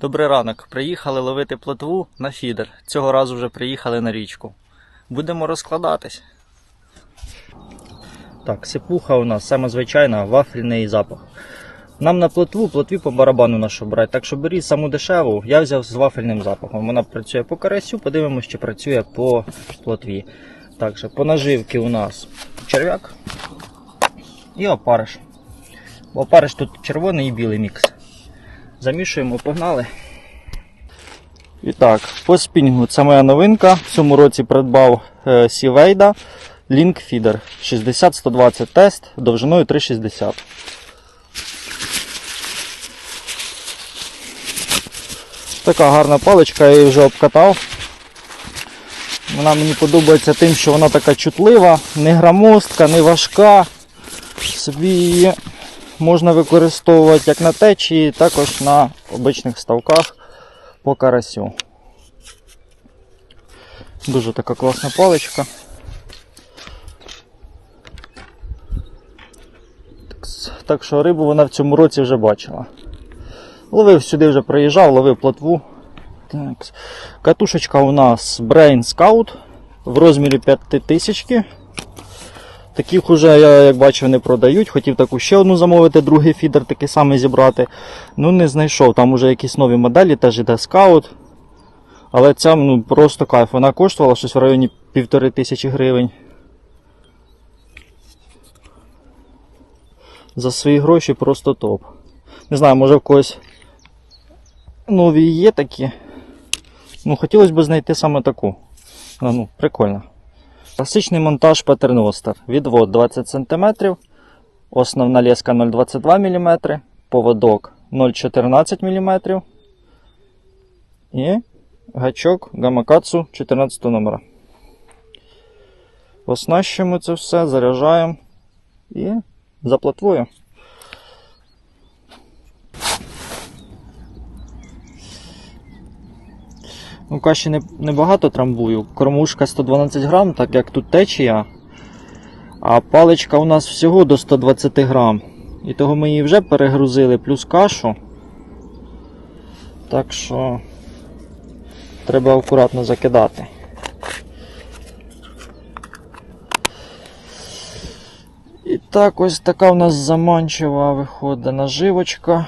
Добрий ранок. Приїхали ловити плотву на фідер. Цього разу вже приїхали на річку. Будемо розкладатись. Так, сипуха у нас саме звичайна, вафельний запах. Нам на плотву, плотві по барабану нашу брати. Так що беріть саму дешеву, я взяв з вафельним запахом. Вона працює по карасю, подивимося, чи працює по плотві. Так що по наживці у нас черв'як і опариш. Опариш тут червоний і білий мікс. Замішуємо, погнали. І так, по спінгу це моя новинка. В цьому році придбав е, Сівейда Link Feeder 60-120 тест довжиною 3,60. Така гарна паличка, я її вже обкатав. Вона мені подобається тим, що вона така чутлива, не громоздка, не важка. Собі можна використовувати як на течії, також на обичних ставках по карасю. Дуже така класна паличка. Так що рибу вона в цьому році вже бачила. Ловив сюди вже приїжджав, ловив плотву. Катушечка у нас Brain Scout в розмірі 5000. Таких уже, я як бачив, не продають. Хотів таку ще одну замовити, другий фідер такий самий зібрати. Ну не знайшов. Там уже якісь нові моделі, теж іде скаут. Але ця ну, просто кайф. Вона коштувала щось в районі півтори тисячі гривень. За свої гроші просто топ. Не знаю, може в когось нові є такі. Ну, хотілося б знайти саме таку. Ну, прикольно. Класичний монтаж патерностер. Відвод 20 см, основна леска 0,22 мм, поводок 0,14 мм і гачок гамакацу 14 номера. Оснащуємо це все, заряджаємо і за Ну, каші не, небагато трамбую. Кормушка 112 грам, так як тут течія. А паличка у нас всього до 120 грам. І того ми її вже перегрузили, плюс кашу. Так що треба акуратно закидати. І так, ось така у нас заманчива виходить наживочка.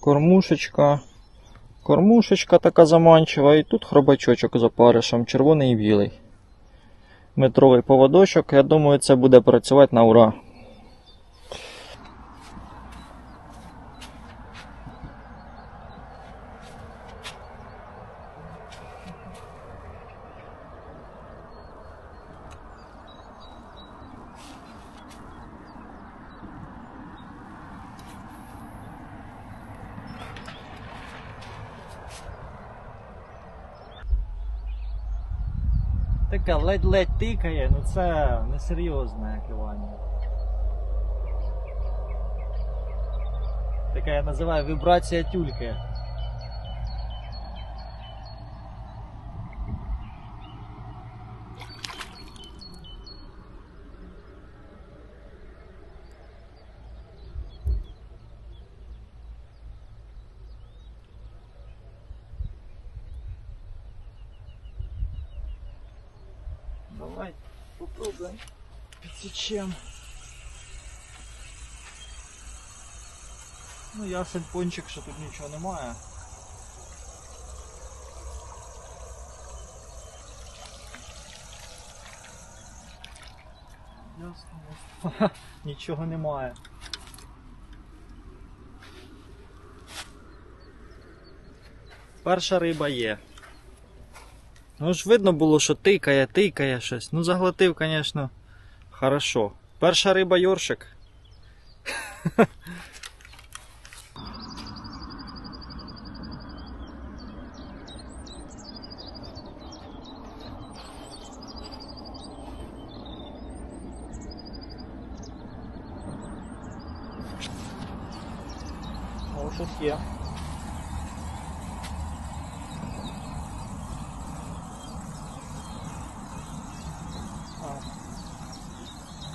Кормушечка. Кормушечка така заманчива, і тут хробачочок з опаришем, червоний і білий. Метровий поводочок, я думаю, це буде працювати на ура. Таке ледь-ледь тикає, ну це несерйозне кивання. Така я називаю вібрація тюльки. Давай попробуем. Підсічем. Ну, ясен пончик, що тут нічого немає. Ясно. Нічого немає. Перша риба є. Ну ж видно було, що тикає, тикає щось. Ну заглотив, звісно, хорошо. Перша риба Йоршик. О.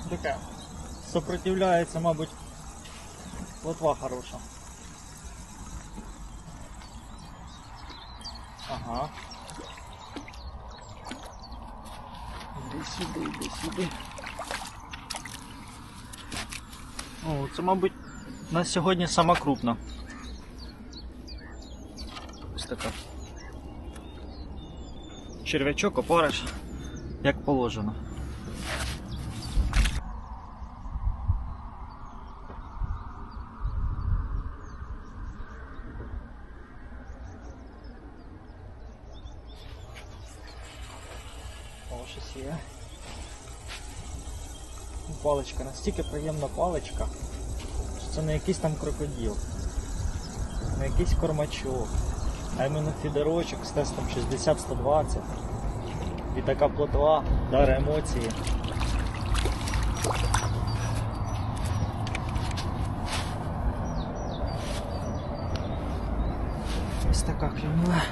таке. Сопротивляється, мабуть, плотва хороша. Ага. Іди сюди, іди сюди. О, це, мабуть, на сьогодні сама крупна. Ось така. Червячок опариш, як положено. Щось є. Паличка, настільки приємна паличка, що це не якийсь там крокодил, не якийсь кормачок, а іменно фідерочок з тестом 60-120. І така плотва даре емоції. Ось така клюнула.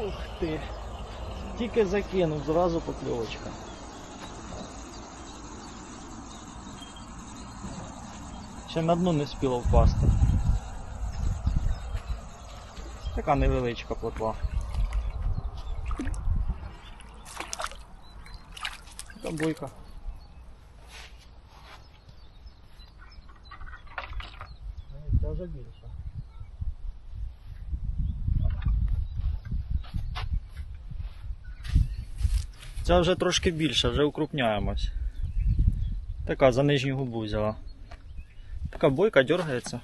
Ух ти. Тільки закинув, зразу покльовочка. Ще на дно не спіло впасти. Така невеличка плотва. Така бойка. Це вже більше. Ця вже трошки більше, вже укрупняємось. Така за нижню губу взяла. Така бойка дергається.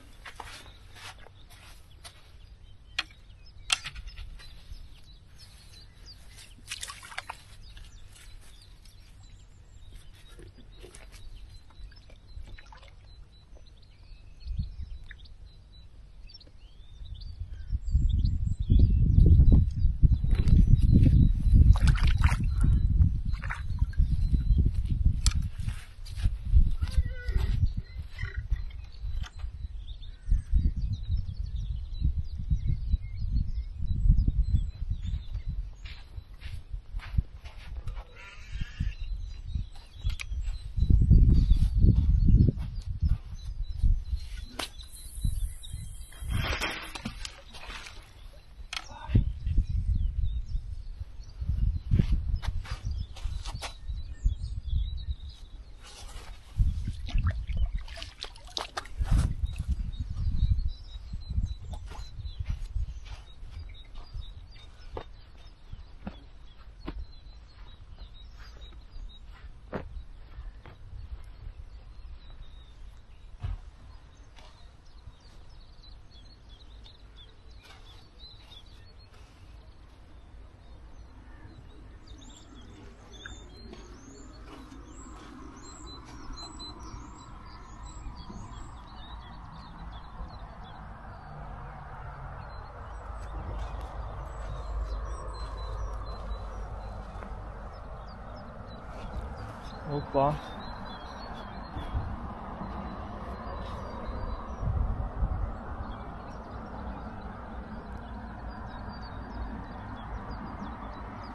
Опа.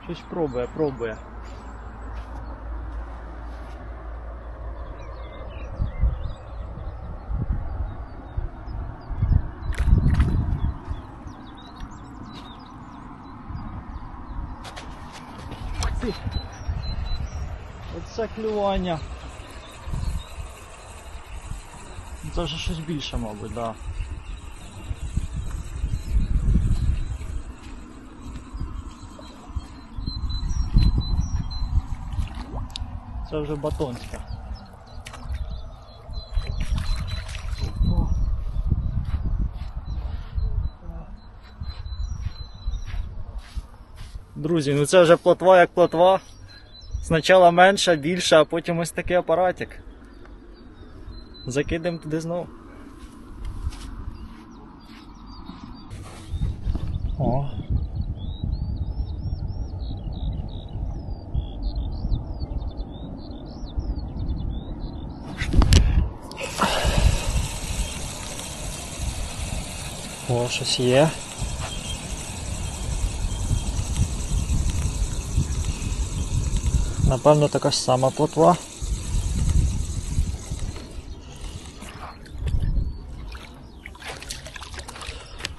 Щось пробує, пробує. Оце клювання. Це вже щось більше, мабуть, да. Це вже батонська. Друзі, ну це вже плотва як плотва. Спочатку менша, більша, а потім ось такий апаратик. Закидаємо туди знову. О. О, щось є. Напевно, така ж сама плотва.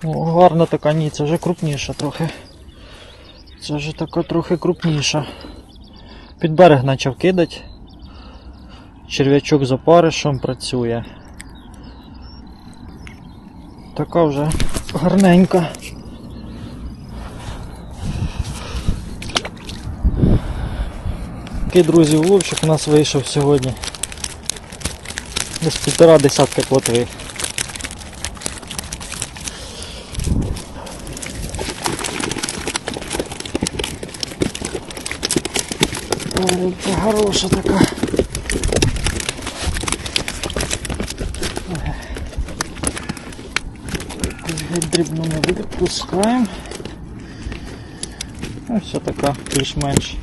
О, гарна така, ні, це вже крупніша трохи. Це вже така трохи крупніша. Під берег почав кидати. Черв'ячок з опаришем працює. Така вже гарненька. Такий, друзі, уловчик у нас вийшов сьогодні. Десь півтора десятка плотви. Рибка хороша така. Геть ми відпускаємо. Все така, більш-менш.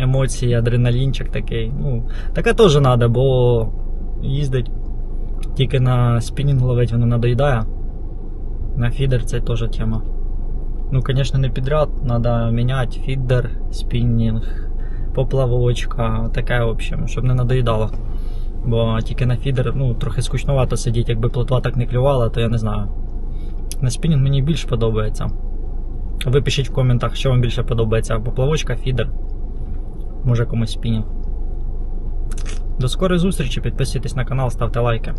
Емоції, адреналінчик такий. Ну, таке теж треба, бо їздить тільки на спінінг ловить, воно надоїдає. На фідер це теж тема. Ну, звісно, не підряд, треба міняти фідер, спінінг, поплавочка, таке, в общем, щоб не надоїдало. Бо тільки на фідер, ну, трохи скучновато сидіти, якби плотва так не клювала, то я не знаю. На спінінг мені більш подобається. Ви пишіть в коментах, що вам більше подобається: поплавочка, фідер. Може комусь спіні. До скорої зустрічі, підписуйтесь на канал, ставте лайки.